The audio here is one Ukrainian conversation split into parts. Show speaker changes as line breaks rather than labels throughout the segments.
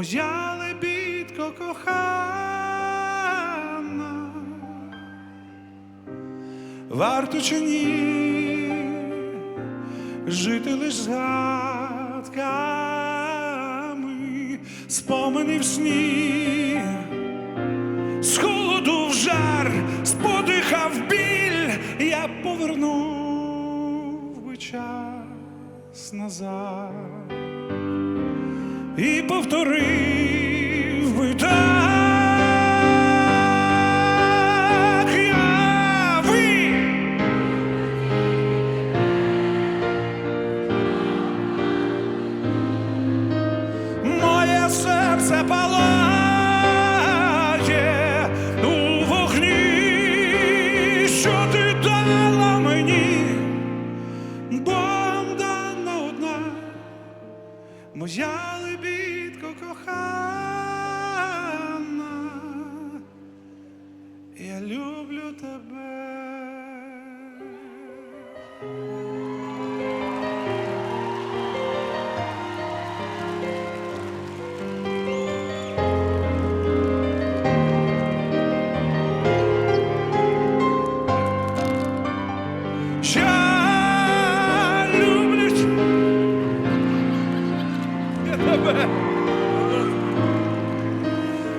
моя лебідко кохана, варто чи ні? Жити лиш згадками, спомини в сні, з холоду в жар, з подиха в біль, я повернув би час назад і повторив би так, я ви. Моє серце палає Моя лебідко кохана, я люблю тебе.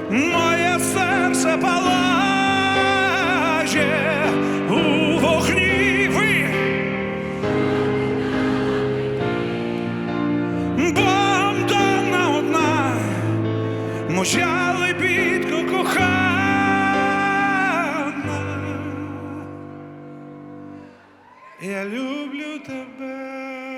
Моє серце палає у вогні ви. Бом дана одна, моя лебідко кохана. Я люблю тебе.